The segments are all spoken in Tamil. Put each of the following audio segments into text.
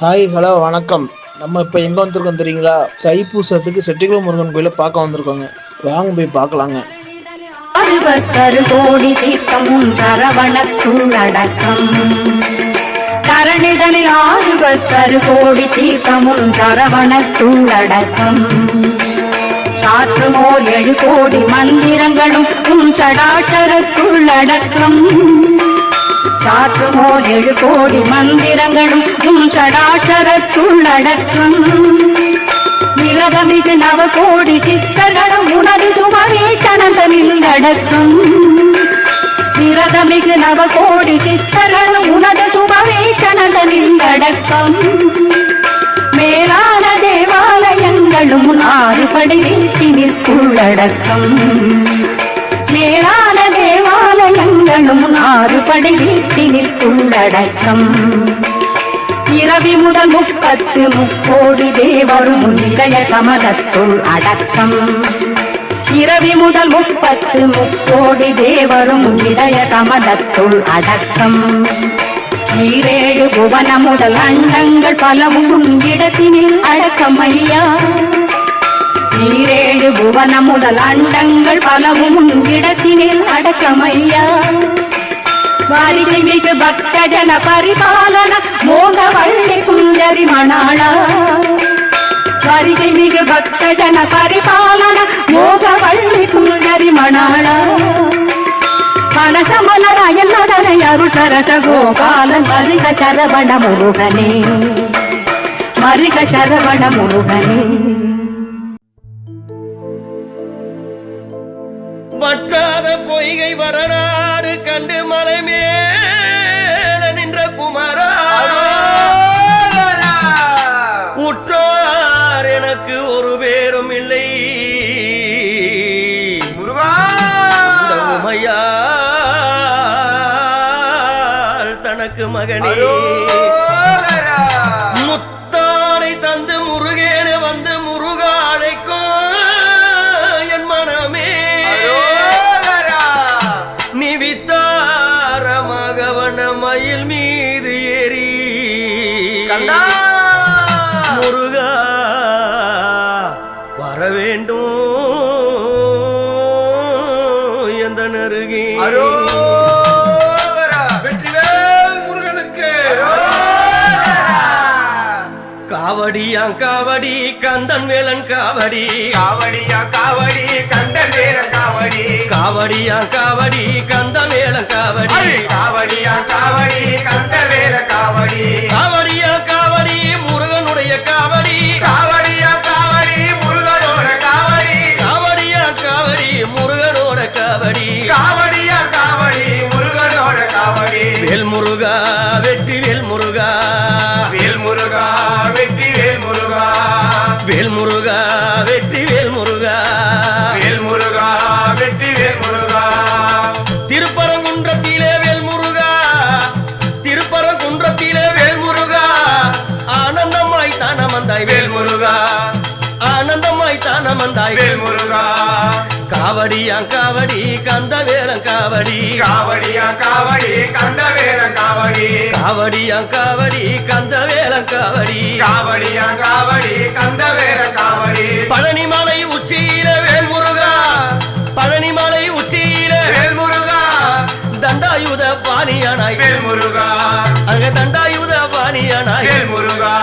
ஹாய் ஹலோ வணக்கம். நம்ம இப்போ எங்கே வந்திருக்கோம் தெரியுங்களா? தைப்பூசத்துக்கு செட்டிகுளம் முருகன் கோயிலை பார்க்க வந்திருக்கோங்க. வாங்க போய் பார்க்கலாங்க. அறுபத்தரு கோடி தீர்த்தமும் சரவணத்துள்ளடக்கம் தரணிதனில் ஆறுபத்தரு கோடி தீர்த்தமும் சரவணத்துள்ளடக்கம் சாற்றுமோர் ஏழு கோடி மந்திரங்களும் உன் சடாச்சரத்துள்ளடக்கம் சாற்றுமோர் ஏழு கோடி மந்திரங்களும் உன் சடாச்சரத்துள்ளடக்கும் விரதமிகு நவ கோடி சித்தர்களும் உனது சுமவே கனந்தனில் நடக்கும். விரதமிகு நவ கோடி சித்தர்களும் உனது சுமவே கனந்தனில் நடக்கும். மேலான தேவாலயங்களும் உன் ஆறுபடை வீட்டினிற்குள்ளடக்கம் தேவாலயங்களும் உன் ஆறுபடை வீட்டினிற்குள்ளடக்கம் இரவி முதல் முப்பத்து முக்கோடி தேவரும் இதய கமலத்துள் அடக்கம். இரவி முதல் முப்பத்து முக்கோடி தேவரும் இதய கமலத்துள் அடக்கம். ஈரேழு புவன முதல் அண்டங்கள் பலவும் இடத்தினில் அடக்கம் ஐயா ஈரேழு புவன முதல் அண்டங்கள் பலவும் இடத்தினில் அடக்கம் ஐயா வாரிகை மிகு பக்த ஜன பரிபாலன மோக வள்ளி குந்தரி மணாள. வாரிகை மிகு பக்த ஜன பரிபாலன மோக வள்ளி குந்தரி மணாள. மனசமலராயன் நடனை அருள் சரச கோபாலன் மருக சரவண முருகனே. மருக சரவண முருகனே. வற்றாத பொய்கை வரநாடு கண்டு மலை மேல நின்ற குமரா. உற்றார் எனக்கு ஒரு பேரும் இல்லை. உமையால் தனக்கு மகனே. நீ வித்தாரமாக மயில் மீ கந்தன் வேலன் காவடி. காவடியா காவடி கண்ட நேர காவடி. காவடியாம் காவடி கந்தன் வேலன் காவடி. காவடியா காவடி கண்ட வேற காவடி. காவடியா காவடி முருகனுடைய காவடி. காவடியா காவடி முருகனோட காவடி. காவடியா காவடி முருகனோட காவடி. காவடியா காவடி முருகனோட காவடி. வேல் முருகா வெற்றி வேல் முருகா காவடி கந்த வேலன் காவடி. காவடியா காவடி கண்ட வேற காவடி. காவடியாம் காவடி கந்த வேலன் காவடி. காவடியா காவடி கந்த வேற காவடி. பழனிமலை உச்சியில வேல் முருகா. பழனிமலை உச்சியில வேல் முருகா. தண்டாயுத பாணியானாய். வேல் முருகா. அங்க தண்டாயுத பாணியானாய். வேல் முருகா.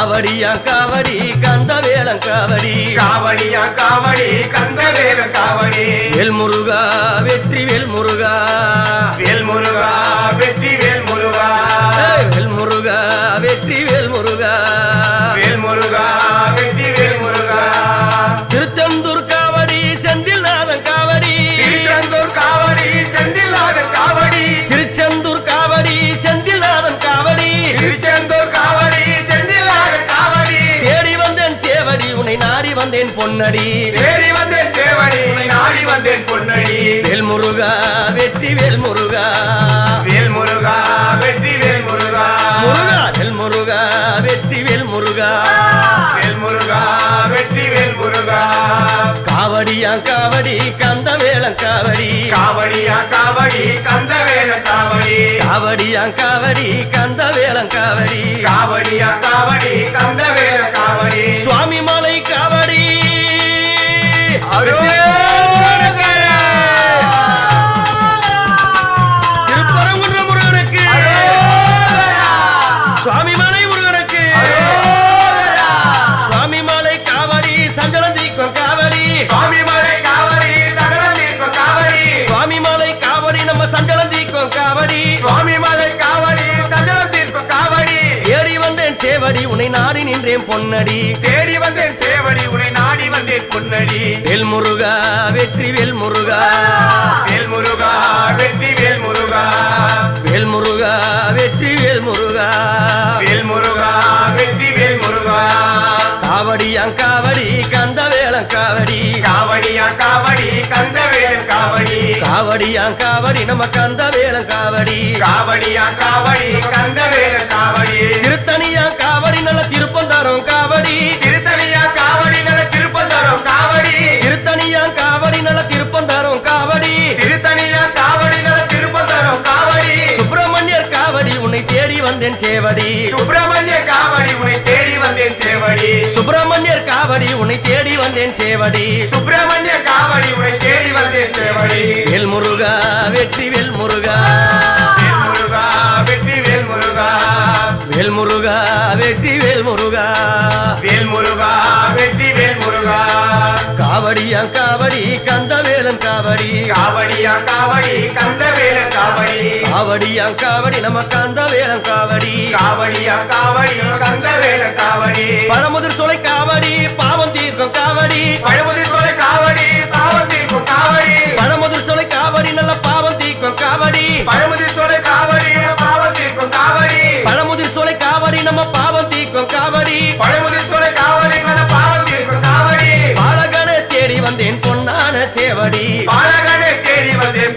காவடியா காவடி கந்த வேலன் காவடி. காவடியா காவடி கந்த வேற காவடி. வேல் முருகா வெற்றி வேல் முருகா வேல் முருகா வந்தேன் பொன்னடி. தேடி வந்தேன் சேவடி நாடி வந்தேன் பொன்னடி. வேல் முருகா வெற்றி வேல் முருகா வேல் முருகா வெற்றி வேல் முருகா முருகா வேல் முருகா வெற்றி வேல் முருகா வேல் முருகா வெற்றி வேல் முருகா காவடியா காவடி கந்த வேலம் காவடி. காவடியா காவடி கந்தவேல காவடி. காவடியா காவடி கந்த வேலம் காவடி. காவடியா காவடி கந்தவேல காவடி. சுவாமி மலை காவடி. திருப்பரங்குன்ற முருகனுக்கு சுவாமி மலை முருகனுக்கு சுவாமி மலை காவடி சஞ்சலம் தீக்கும் காவடி சுவாமி மலை காவடி சுவாமி மலை நம்ம சஞ்சலம் தீக்கும் காவடி சுவாமி மலை காவடி சகலம் தீர்க்கும் காவடி ஏறி வந்தேன் சேவடி உன்னை நாடி நின்றேன் பொன்னடி. தேடி வந்தேன் சேவடி உன்னை வந்தேன் பொன்னடி. வேல் முருகா வெற்றி வேல் முருகா வேல் முருகா வெற்றி வேல் முருகா வேல் முருகா வெற்றி வேல் முருகா வேல் முருகா வெற்றி வேல் முருகா காவடியாம் காவடி கந்த வேலம் காவடி. காவடியா காவடி கந்தவேலன் காவடி. காவடியாம் காவடி நம்ம கந்த வேலம் காவடி. காவடியா காவடி கந்தவேலன் காவடி. திருத்தணியா காவடி நல்ல திருப்பம் தரும் காவடி. திருத்தணியா வந்தேன் சேவடி. சுப்பிரமணிய காவடி உன்னை தேடி வந்தேன் சேவடி. சுப்பிரமணியர் காவடி உன்னை தேடி வந்தேன் சேவடி. சுப்பிரமணிய காவடி உன்னை தேடி வந்தேன் சேவடி. வேல் முருகா வெற்றி வேல் முருகா. வேல் முருகா வெற்றி வேல் முருகா. வேல் முருகா வெற்றி வேல் முருகா. காவடியா காவடி கந்த வேலன் காவடி. காவடியா காவடி கந்தவேலன் காவடி. காவடியா காவடி நம்ம கந்த வேலன் காவடி. காவடியா காவடி கந்தவேலன் காவடி. பழமுதிர் சோலை காவடி பாவம் தீர்க்கும் காவடி. பழமுதி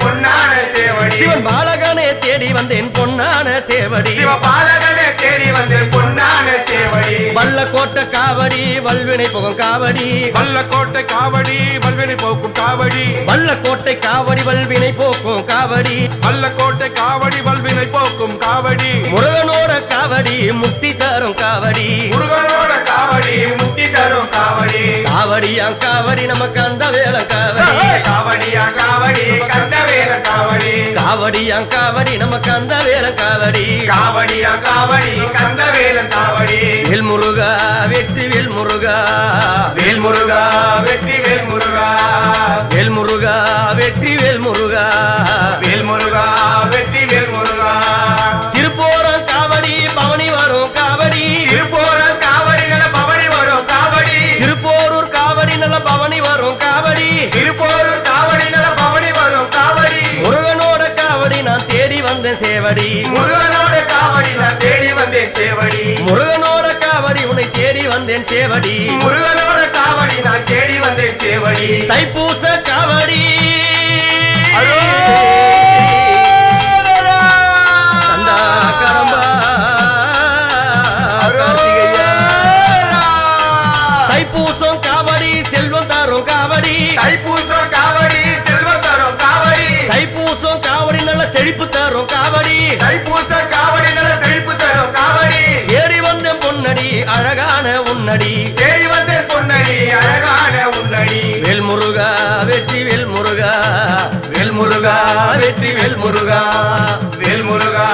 பொன்னான சேவடி. சிவன் பாலகனை தேடி வந்தேன் பொன்னான சேவடி. சிவ பாலகனை தேடி வந்தேன் பொன்னான சேவடி. வல்ல கோட்டை காவடி வல்வினை புகும் காவடி. வல்லக்கோட்டை காவடி வல்வினை போக்கும் காவடி. வல்ல கோட்டை காவடி வல்வினை போக்கும் காவடி. வல்லக்கோட்டை காவடி வல்வினை போக்கும் காவடி. முருகனோட காவடி முக்தி தரும் காவடி. முருகனோட காவடி முக்தி தரும் காவடி. காவடியா காவடி நம்ம கந்த வேல காவடி. காவடியா காவடி காவடியா காவடி? நம்ம கந்த வேல காவடி. காவடியா காவடி? கந்தவேல காவடி. வேல் முருகா வெற்றி வேல் முருகா. வேல் முருகா வெற்றி வேல் முருகா. வேல் முருகா வெற்றி வேல் முருகா. வேல் முருகா வெற்றி சேவடி முருகனோட காவடி நான் தேடி வந்தேன் சேவடி. முருகனோட காவடி உன்னை தேடி வந்தேன் சேவடி. முருகனோட காவடி நான் தேடி வந்தேன் சேவடி. தைப்பூச காவடி. தைப்பூசம் காவடி செல்வம் தரும் காவடி. தைப்பூசம் காவடி செல்வம் தரும் காவடி. தைப்பூசம் காவடி நல்ல செழிப்பு உன்னடி தேடி வந்தேன் பொன்னடி அழகான உன்னடி வேல் முருகா வெற்றி வேல் முருகா வேல் முருகா வெற்றி வேல் முருகா வேல் முருகா